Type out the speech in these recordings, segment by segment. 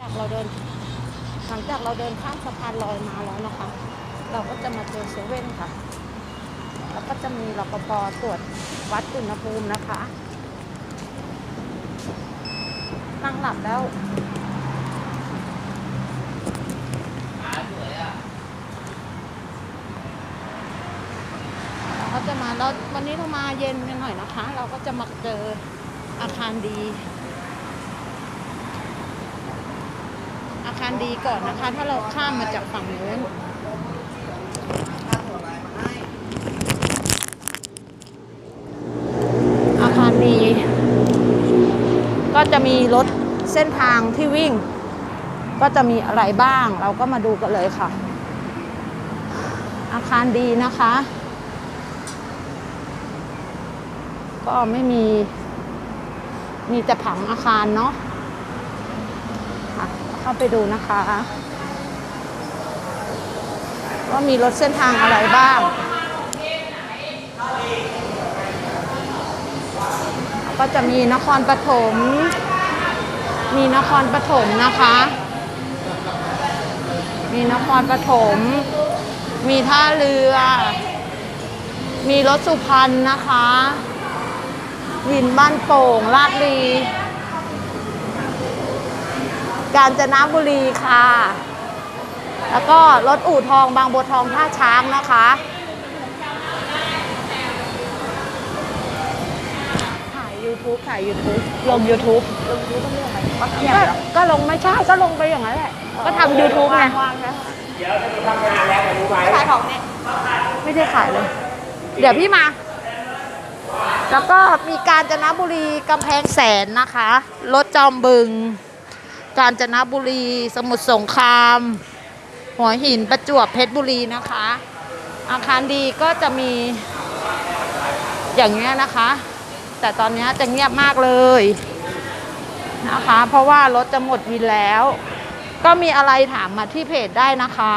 จากเราเดินหลังจากเราเดินข้ามสะพานลอยมาแล้วนะคะ เราก็จะมาเจอเซเว่นค่ะ แล้วก็จะมีรปภตรวจวัดอุณหภูมินะคะนั่งหลับแล้วเราจะมาเราวันนี้เรามาเย็นกันหน่อยนะคะ เราก็จะมาเจออาคารดี อา คารดีก่อนนะคะ ถ้าเราข้ามมาจากฝั่งนู้นอาคารดี ก็จะมีรถเส้นทางที่วิ่ง ก็จะมีอะไรบ้าง เราก็มาดูกันเลยค่ะ อาคารดีนะคะ ก็ไม่มี มีแต่ผังอาคารเนาะค่ะ เข้าไปดูนะคะ ว่ามีรถเส้นทางอะไรบ้างก็จะมีนครปฐม มีนครปฐมนะคะ มีนครปฐม มีท่าเรือ มีรถสุพรรณนะคะ วินบ้านโป่งลาดลี กาญจนบุรีค่ะ แล้วก็รถอู่ทองบางบัวทองท่าช้างนะคะ ถ่าย YouTube ถ่าย YouTube ลง YouTube ลงยูต้องเรื่องอะไรปักเงียบก็เหรอก็ลงไม่ใช่ก็ลงไปอย่างนั้นแหละ ก็ทำ YouTube ไง ว่างๆนะขายของเนี่ยไม่ได้ขายเลย เดี๋ยวพี่มา แล้วก็มีกาญจนบุรีกำแพงแสนนะคะ รถจอมบึง กาญจนบุรี สมุทรสงคราม หัวหินประจวบเพชรบุรีนะคะ อาคารดีก็จะมีอย่างเงี้ยนะคะ แต่ตอนนี้จะเงียบมากเลยนะคะ เพราะว่ารถจะหมดวินแล้ว ก็มีอะไรถามมาที่เพจได้นะคะ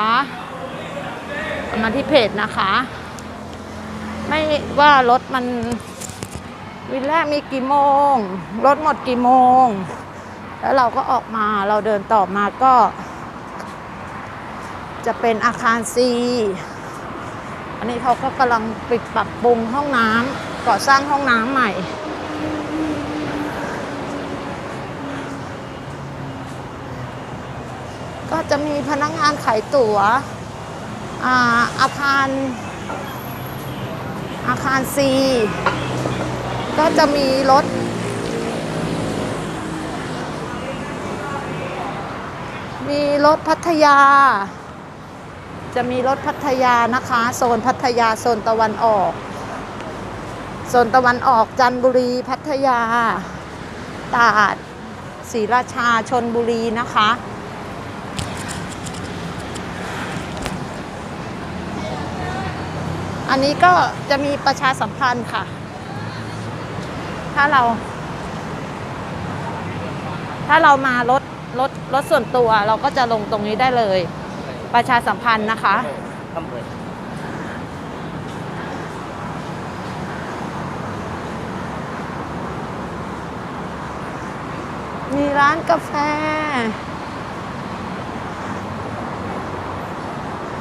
มาที่เพจนะคะ ไม่ว่ารถมันวินแรกมีกี่โมง รถหมดกี่โมง แล้วเราก็ออกมาเราเดินต่อมาก็ จะเป็นอาคารซีอันนี้เขาก็กำลังปิดปรับปรุงห้องน้ำก่อสร้างห้องน้ำใหม่ ก็จะมีพนักงานขายตั๋วอาอาคาร อาคาร C ก็จะมีรถ มีรถพัทยา จะมีรถพัทยานะคะ โซนพัทยาโซนตะวันออก โซนตะวันออกจันทบุรีพัทยา ตาดศรีราชาชนบุรีนะคะ อันนี้ก็จะมีประชาสัมพันธ์ค่ะ ถ้าเรา ถ้าเรามารถ รถรถส่วนตัวเราก็จะลงตรงนี้ได้เลย ประชาสัมพันธ์นะคะทำเลยมีร้านกาแฟ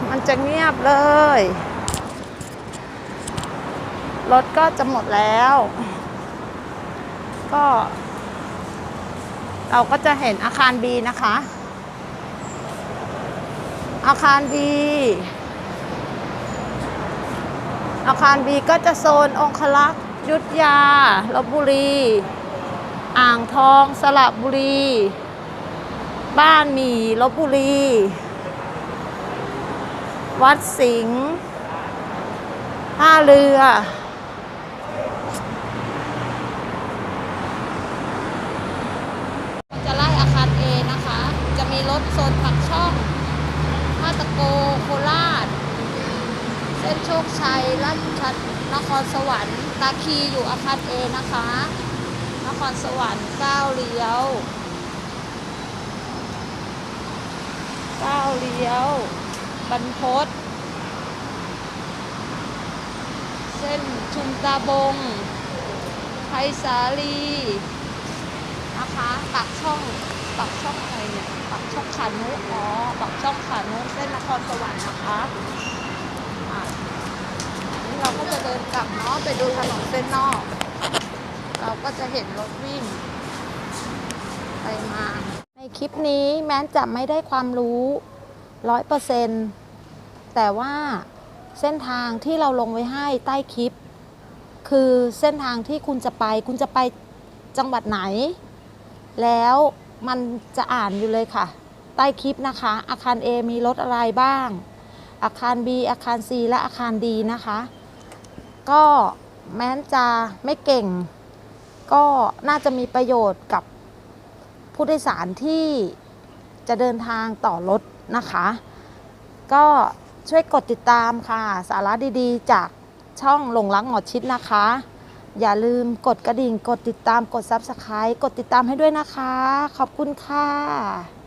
มันจะเงียบเลย รถก็จะหมดแล้ว ก็ เราก็จะเห็นอาคารบีนะคะ อาคารบีอาคารบีก็จะโซนองคลักษ์ยุทธยาลบบุรี อ่างทองสระบุรี บ้านหมีลบบุรี วัดสิงห์ท่าเรือ จะไล่อาคาร A นะคะ จะมี รถโซนผักช่องมาตะโกโคราช เส้นโชคชัยราชชัดนครสวรรค์ ตาคีอยู่อาคาร A นะคะ นครสวรรค์ก้าวเลี้ยวก้าวเลี้ยว บรรพตเส้นชุมตาบงไพศาลี นะคะปากช่อง ปากช่องอะไรเนี่ยปากช่องขานุอ๋อปากช่องขานุเส้นนครสวรรค์นะคะนี่เราก็จะเดินกลับเนาะไปดูถนนเส้นนอก เราก็จะเห็นรถวิ่ง ไปมา ในคลิปนี้แม้จะไม่ได้ความรู้ร้อยเปอร์เซนต์แต่ว่าเส้นทางที่เราลงไว้ให้ใต้คลิป คือเส้นทางที่คุณจะไป คุณจะไปจังหวัดไหน แล้ว มันจะอ่านอยู่เลยค่ะ ใต้คลิปนะคะ อาคาร A มีรถอะไรบ้าง อาคาร B อาคาร C และอาคาร D นะคะ ก็แม้นจะไม่เก่ง ก็น่าจะมีประโยชน์กับผู้โดยสารที่จะเดินทางต่อรถนะคะ ก็ช่วยกดติดตามค่ะ สาระดีๆ จากช่องหลงรักหมอชิดนะคะ อย่าลืมกดกระดิ่ง กดติดตาม กด Subscribe กดติดตามให้ด้วยนะคะ ขอบคุณค่ะ